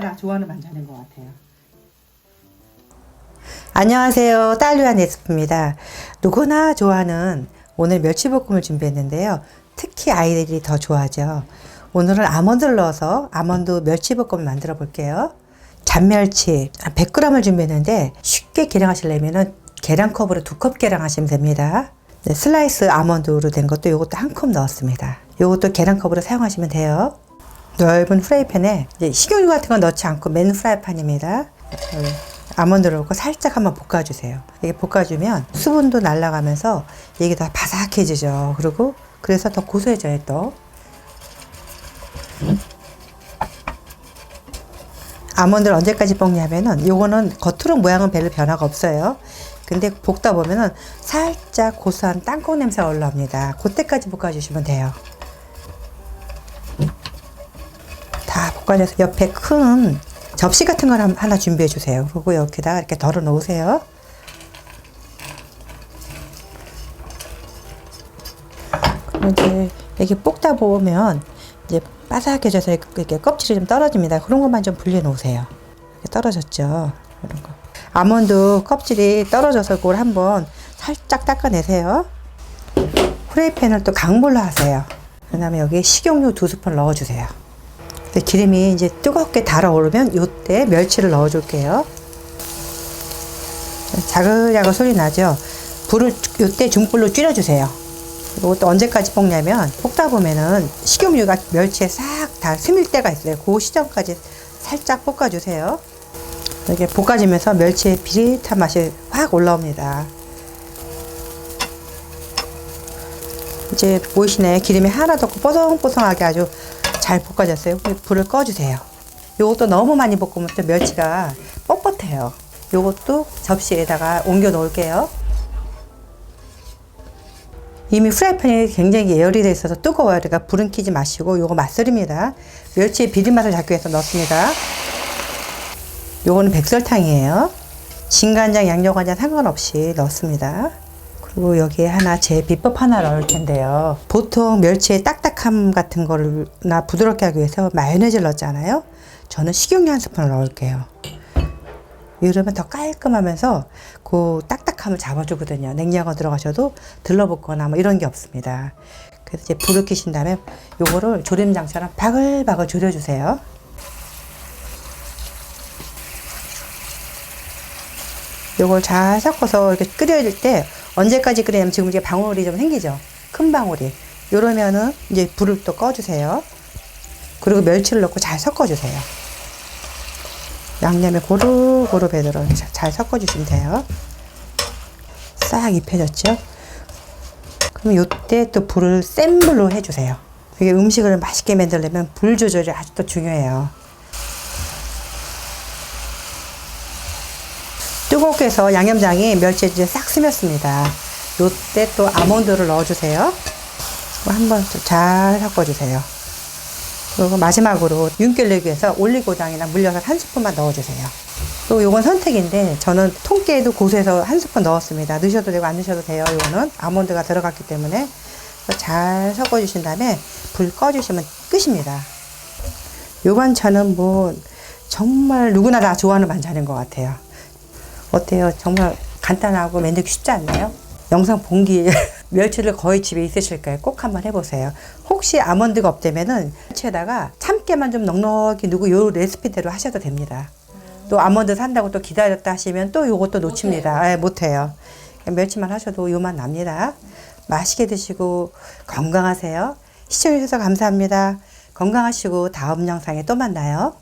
다 좋아하는 반찬인 것 같아요. 안녕하세요. 딸류한 레시피입니다. 누구나 좋아하는 오늘 멸치볶음을 준비했는데요. 특히 아이들이 더 좋아하죠. 오늘은 아몬드를 넣어서 아몬드 멸치볶음을 만들어 볼게요. 잔멸치 100g을 준비했는데 쉽게 계량하시려면 계량컵으로 두 컵 계량하시면 됩니다. 네, 슬라이스 아몬드로 된 것도 이것도 한 컵 넣었습니다. 이것도 계량컵으로 사용하시면 돼요. 넓은 프라이팬에 이제 식용유 같은 건 넣지 않고 맨 프라이팬입니다. 아몬드를 넣고 살짝 한번 볶아주세요. 이게 볶아주면 수분도 날아가면서 이게 다 바삭해지죠. 그리고 그래서 더 고소해져요 또. 아몬드를 언제까지 볶냐면은 요거는 겉으로 모양은 별로 변화가 없어요. 근데 볶다 보면은 살짝 고소한 땅콩 냄새가 올라옵니다. 그때까지 볶아주시면 돼요. 다 볶아져서 옆에 큰 접시 같은 걸 한- 하나 준비해 주세요. 그리고 여기다가 이렇게 덜어 놓으세요. 이제 이렇게 볶다 보면 이제 바삭해져서 이렇게 껍질이 좀 떨어집니다. 그런 것만 좀 분리해 놓으세요. 이렇게 떨어졌죠. 이런 거. 아몬드 껍질이 떨어져서 그걸 한번 살짝 닦아내세요. 프라이팬을 또 강불로 하세요. 그 다음에 여기 식용유 두 스푼 넣어주세요. 근데 기름이 이제 뜨겁게 달아오르면 요때 멸치를 넣어줄게요. 자글자글 소리 나죠? 불을 요때 중불로 줄여주세요. 이것도 언제까지 볶냐면 볶다 보면은 식용유가 멸치에 싹 다 스밀 때가 있어요. 그 시점까지 살짝 볶아주세요. 이렇게 볶아지면서 멸치의 비릿한 맛이 확 올라옵니다. 이제 보이시네 기름이 하나도 없고 뽀송뽀송하게 아주 잘 볶아졌어요. 불을 꺼주세요. 요것도 너무 많이 볶으면 또 멸치가 뻣뻣해요. 요것도 접시에다가 옮겨 놓을게요. 이미 프라이팬이 굉장히 예열이 돼 있어서 뜨거워요. 그러니까 불은 켜지 마시고 요거 맛술입니다. 멸치의 비린맛을 잡기 위해서 넣습니다. 요거는 백설탕이에요. 진간장, 양념간장 상관없이 넣습니다. 그리고 여기에 하나 제 비법 하나 넣을 텐데요. 보통 멸치의 딱딱함 같은 거나 부드럽게 하기 위해서 마요네즈를 넣잖아요. 저는 식용유 한 스푼을 넣을게요. 이러면 더 깔끔하면서 그 딱딱함을 잡아주거든요. 냉장고 들어가셔도 들러붙거나 뭐 이런 게 없습니다. 그래서 이제 불을 켜신 다음에 요거를 조림장처럼 바글바글 졸여주세요. 요걸 잘 섞어서 이렇게 끓여질 때 언제까지 끓이냐면 지금 이게 방울이 좀 생기죠. 큰 방울이. 요러면은 이제 불을 또 꺼주세요. 그리고 멸치를 넣고 잘 섞어주세요. 양념에 고루고루 자- 잘 섞어주시면 돼요. 싹 입혀졌죠? 그럼 요때 또 불을 센 불로 해주세요. 이게 음식을 맛있게 만들려면 불 조절이 아주 또 중요해요. 뜨겁게 해서 양념장이 멸치에 싹 스몄습니다. 요때 또 아몬드를 넣어주세요. 한번 좀잘 섞어주세요. 그리고 마지막으로 윤기를 내기 위해서 올리고당이나 물엿을 한 스푼만 넣어주세요. 또 요건 선택인데 저는 통깨에도 고수해서 한 스푼 넣었습니다. 넣으셔도 되고 안 넣으셔도 돼요. 요거는 아몬드가 들어갔기 때문에 잘 섞어주신 다음에 불 꺼주시면 끝입니다. 요 반찬은 뭐 정말 누구나 다 좋아하는 반찬인 것 같아요. 어때요? 정말 간단하고 만들기 쉽지 않나요? 영상 본기 멸치를 거의 집에 있으실 거예요. 꼭 한번 해보세요. 혹시 아몬드가 없다면은 멸치에다가 참깨만 좀 넉넉히 넣고 요 레시피대로 하셔도 됩니다. 또 아몬드 산다고 또 기다렸다 하시면 또 요것도 놓칩니다. 예, 못해요. 멸치만 하셔도 요만 납니다. 맛있게 드시고 건강하세요. 시청해주셔서 감사합니다. 건강하시고 다음 영상에 또 만나요.